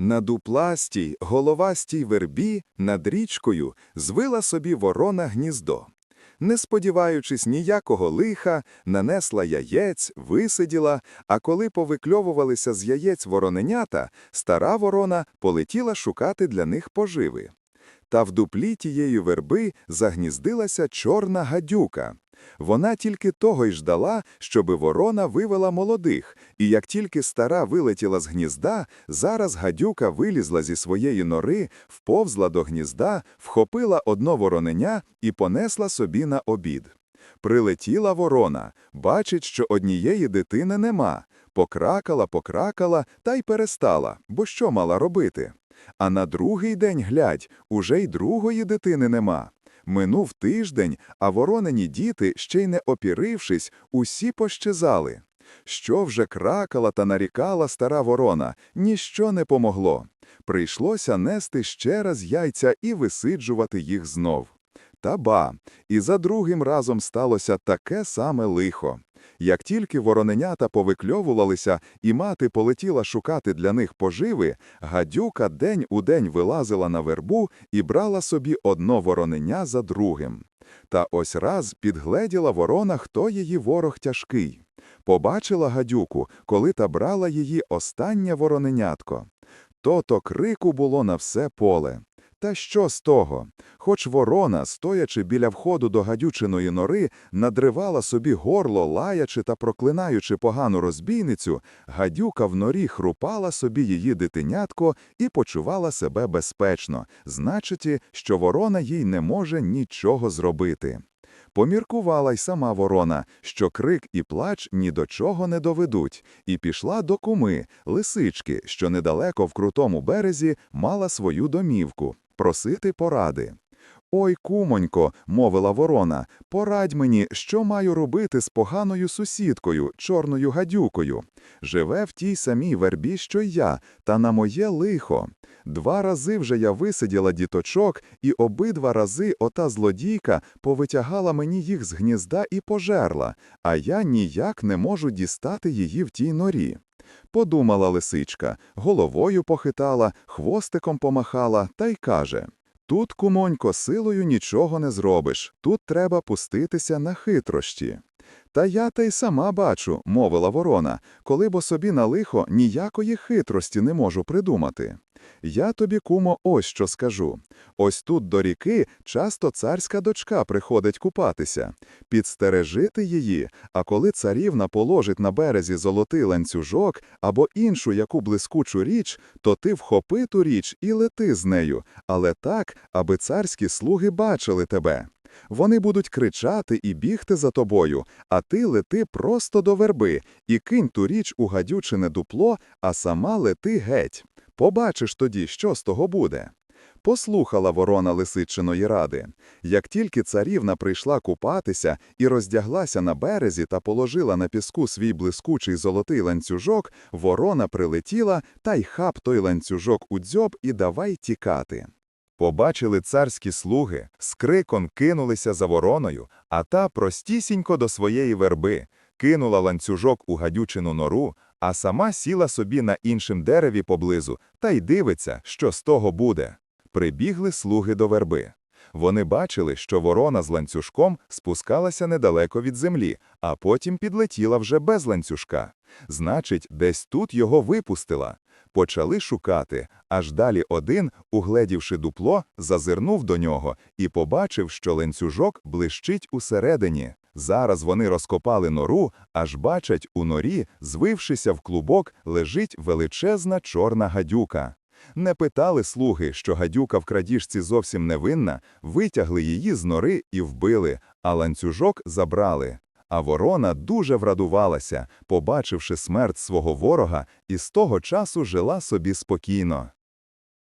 На дупластій, головастій вербі над річкою звила собі ворона гніздо. Не сподіваючись ніякого лиха, нанесла яєць, висиділа, а коли повикльовувалися з яєць вороненята, стара ворона полетіла шукати для них поживи. Та в дуплі тієї верби загніздилася чорна гадюка. Вона тільки того й ждала, щоби ворона вивела молодих, і як тільки стара вилетіла з гнізда, зараз гадюка вилізла зі своєї нори, вповзла до гнізда, вхопила одно вороненя і понесла собі на обід. Прилетіла ворона, бачить, що однієї дитини нема, покракала, покракала та й перестала, бо що мала робити? А на другий день, глядь, уже й другої дитини нема. Минув тиждень, а воронені діти, ще й не опірившись, усі пощезали. Що вже кракала та нарікала стара ворона, ніщо не помогло. Прийшлося нести ще раз яйця і висиджувати їх знов. Та ба, і за другим разом сталося таке саме лихо. Як тільки вороненята повикльовувалися і мати полетіла шукати для них поживи, гадюка день у день вилазила на вербу і брала собі одно вороненя за другим. Та ось раз підгледіла ворона, хто її ворог тяжкий. Побачила гадюку, коли та брала її останнє вороненятко. То-то крику було на все поле. Та що з того? Хоч ворона, стоячи біля входу до гадючиної нори, надривала собі горло, лаячи та проклинаючи погану розбійницю, гадюка в норі хрупала собі її дитинятко і почувала себе безпечно, значить, що ворона їй не може нічого зробити. Поміркувала й сама ворона, що крик і плач ні до чого не доведуть, і пішла до куми, лисички, що недалеко в крутому березі мала свою домівку, просити поради. Ой, кумонько, мовила ворона, порадь мені, що маю робити з поганою сусідкою, чорною гадюкою. Живе в тій самій вербі, що й я, та на моє лихо. Два рази вже я висиділа діточок, і обидва рази ота злодійка повитягала мені їх з гнізда і пожерла, а я ніяк не можу дістати її в тій норі. Подумала лисичка, головою похитала, хвостиком помахала та й каже Тут, кумонько, силою нічого не зробиш, тут треба пуститися на хитрощі. Та я та й сама бачу, мовила ворона, коли бо собі на лихо ніякої хитрості не можу придумати. Я тобі, кумо, ось що скажу. Ось тут до ріки часто царська дочка приходить купатися. Підстережити її, а коли царівна положить на березі золотий ланцюжок або іншу яку блискучу річ, то ти вхопи ту річ і лети з нею, але так, аби царські слуги бачили тебе. Вони будуть кричати і бігти за тобою, а ти лети просто до верби і кинь ту річ у гадючине дупло, а сама лети геть. Побачиш тоді, що з того буде. Послухала ворона лисичиної ради. Як тільки царівна прийшла купатися і роздяглася на березі та положила на піску свій блискучий золотий ланцюжок, ворона прилетіла та й хап той ланцюжок у дзьоб і давай тікати. Побачили царські слуги, з криком кинулися за вороною, а та простісінько до своєї верби, кинула ланцюжок у гадючину нору, а сама сіла собі на іншим дереві поблизу та й дивиться, що з того буде. Прибігли слуги до верби. Вони бачили, що ворона з ланцюжком спускалася недалеко від землі, а потім підлетіла вже без ланцюжка. Значить, десь тут його випустила. Почали шукати, аж далі один, угледівши дупло, зазирнув до нього і побачив, що ланцюжок блищить усередині. Зараз вони розкопали нору, аж бачать, у норі, звившися в клубок, лежить величезна чорна гадюка. Не питали слуги, що гадюка в крадіжці зовсім невинна, витягли її з нори і вбили, а ланцюжок забрали. А ворона дуже врадувалася, побачивши смерть свого ворога, і з того часу жила собі спокійно.